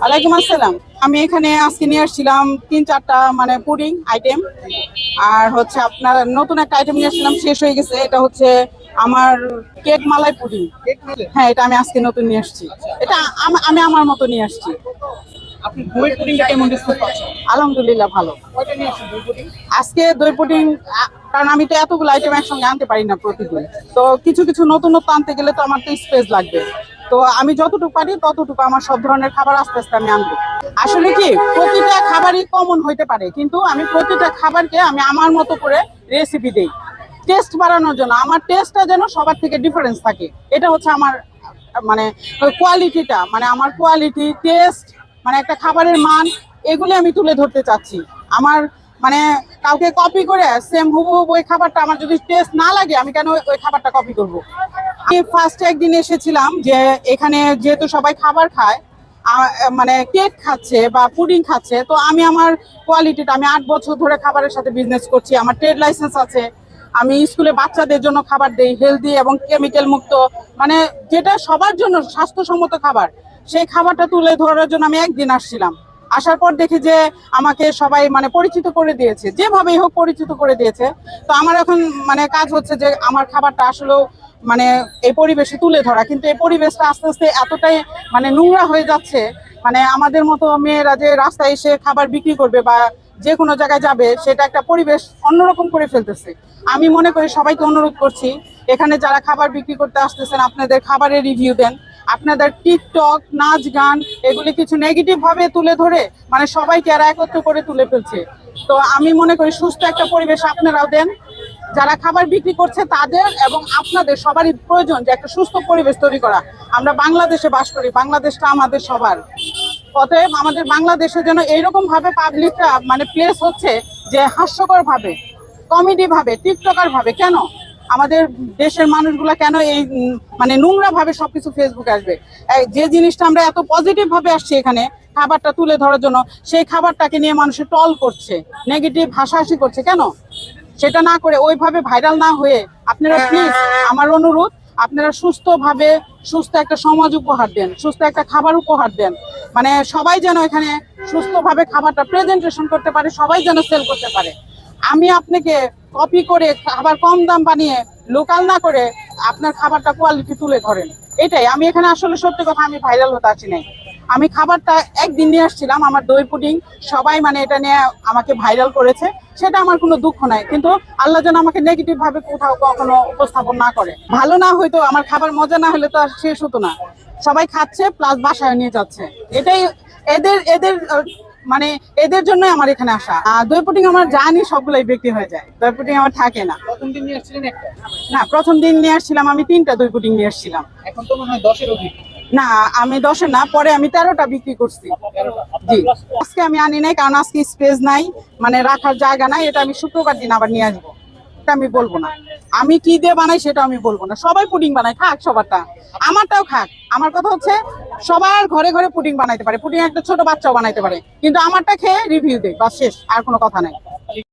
ওয়ালাইকুম আসসালাম। আমি এখানে আজকে নিয়ে আসছিলাম তিন চারটা মানে পুডিং আইটেম আর হচ্ছে আপনার নতুন একটা আইটেম নিয়ে আসছিলাম শেষ হয়ে গেছে। এটা হচ্ছে আমার কেক মালাই পুডিং। হ্যাঁ এটা আমি আজকে নতুন নিয়ে আসছি। এটা আমি আমার মতো নিয়ে আসছি। আলহামদুলিল্লাহ ভালো। আজকে দই পুডিং কারণ আমি তো এতগুলো আইটেম একসঙ্গে আনতে পারি না প্রতিদিন। তো কিছু কিছু নতুনত্ব আনতে গেলে তো আমার তো স্পেস লাগবে। তো আমি যতটুকু পারি ততটুকু আমার সব ধরনের খাবার আস্তে আস্তে আমি আনব। আসলে কি, প্রতিটা খাবারই কমন হইতে পারে, কিন্তু আমি প্রতিটা খাবারকে আমি আমার মতো করে রেসিপি দিই। টেস্ট বাড়ানোর জন্য, আমার টেস্টটা যেন সবার থেকে ডিফারেন্স থাকে। এটা হচ্ছে আমার মানে কোয়ালিটিটা মানে আমার কোয়ালিটি টেস্ট মানে একটা খাবারের মান, এগুলি আমি তুলে ধরতে চাচ্ছি। আমার মানে কাউকে কপি করে সেম হুবহু ওই খাবারটা আমার যদি টেস্ট না লাগে, আমি কেন ওই- ওই খাবারটা কপি করব? আমি ফার্স্ট একদিন এসেছিলাম যে এখানে যেহেতু সবাই খাবার খায় মানে কেক খাচ্ছে বা পুডিং খাচ্ছে, তো আমি আমার কোয়ালিটিটা আমি আট বছর ধরে খাবারের সাথে বিজনেস করছি, আমার ট্রেড লাইসেন্স আছে, আমি স্কুলে বাচ্চাদের জন্য খাবার দেই হেলদি এবং কেমিক্যাল মুক্ত মানে যেটা সবার জন্য স্বাস্থ্যসম্মত খাবার, সেই খাবারটা তুলে ধরার জন্য আমি একদিন আসছিলাম। আসার পর দেখি যে আমাকে সবাই মানে পরিচিত করে দিয়েছে, যেভাবেই হোক পরিচিত করে দিয়েছে, তো আমার এখন মানে কাজ হচ্ছে যে আমার খাবারটা আসলেও মানে এই পরিবেশে তুলে ধরা, কিন্তু এই পরিবেশটা আস্তে আস্তে এতটাই মানে নোংরা হয়ে যাচ্ছে মানে আমাদের মতো মেয়েরা যে রাস্তায় এসে খাবার বিক্রি করবে বা যে কোনো জায়গায় যাবে, সেটা একটা পরিবেশ অন্যরকম করে ফেলতেছে। আমি মনে করি সবাইকে অনুরোধ করছি, এখানে যারা খাবার বিক্রি করতে আসতেছেন, আপনাদের খাবারের রিভিউ দেন। আপনাদের টিকটক, নাচ গান, এগুলি কিছু নেগেটিভ ভাবে তুলে ধরে মানে সবাইকে এরা একত্র করে তুলে ফেলছে। তো আমি মনে করি সুস্থ একটা পরিবেশ আপনারাও দেন যারা খাবার বিক্রি করছে তাদের এবং আপনাদের সবারই প্রয়োজন যে একটা সুস্থ পরিবেশ তৈরি করা। আমরা বাংলাদেশে বাস করি, বাংলাদেশটা আমাদের সবার। অতএব আমাদের বাংলাদেশে যেন এইরকম ভাবে মানে প্লেস হচ্ছে যে হাস্যকর ভাবে কমেডি ভাবে টিকটকার ভাবে কেন? আমাদের দেশের মানুষগুলা কেন এই মানে নোংরা ভাবে সবকিছু ফেসবুকে আসবে? যে জিনিসটা আমরা এত পজিটিভ ভাবে আসছি এখানে, খাবারটা তুলে ধরার জন্য, সেই খাবারটাকে নিয়ে মানুষের টল করছে নেগেটিভ হাসাহাসি করছে, কেন? সেটা না করে ওইভাবে ভাইরাল না হয়ে আপনারা প্লিজ আমার অনুরোধ আপনারা সুস্থভাবে সুস্থ একটা সমাজ উপহার দেন সুস্থ একটা খাবার উপহার দেন। মানে সবাই যেন এখানে সুস্থভাবে খাবারটা প্রেজেন্টেশন করতে পারে সবাই যেন সেল করতে পারে। আমি আপনাকে কপি করে খাবার কম দাম বানিয়ে লোকাল না করে আপনার খাবারটা কোয়ালিটি তুলে ধরেন। এটাই আমি এখানে আসলে সত্যি কথা আমি ভাইরাল হতে আসি নাই। আমি খাবারটা একদিন নিয়ে আসছিলাম আমার দই পুডিং সবাই মানে এটা নিয়ে আমাকে ভাইরাল করেছে সেটা আমার কোনো দুঃখ নাই। কিন্তু আল্লাহ যেন আমাকে নেগেটিভ ভাবে কোথাও কখনো উপস্থাপন না করে। ভালো না হয়তো আমার খাবার মজা না হলে তো আর শেষ হতো না। সবাই খাচ্ছে প্লাস বাসায় নিয়ে যাচ্ছে। এটাই এদের এদের মানে এদের জন্যই আমার এখানে আসা। আর দই পুটিং আমার জানি সবগুলোই বিক্রি হয়ে যায়। দই পুডিং আমার থাকে না। প্রথম দিন নিয়ে আসছিলেন না প্রথম দিন নিয়ে আসছিলাম আমি তিনটা দই পুডিং নিয়ে আসছিলাম। এখন তো মনে হয় দশের অধিক। না, আমি দশে না, পরে আমি তেরোটা বিক্রি করছি। জি। আজকে আমি আনি নাই, কারণ আজকে স্পেস নাই মানে রাখার জায়গা নাই, এটা আমি শুক্রবার দিন আবার নিয়ে আসব। এটা আমি বলব না। আমি কি দিয়ে বানাই সেটা আমি বলব না। সবাই পুডিং বানায়, খাক সবারটা। আমারটাও খাক। আমার কথা হচ্ছে, সবার ঘরে ঘরে পুডিং বানাইতে পারে। পুডিং একটা ছোট বাচ্চাও বানাইতে পারে। কিন্তু আমারটা খেয়ে রিভিউ দেয় বা শেষ, আর কোনো কথা নাই।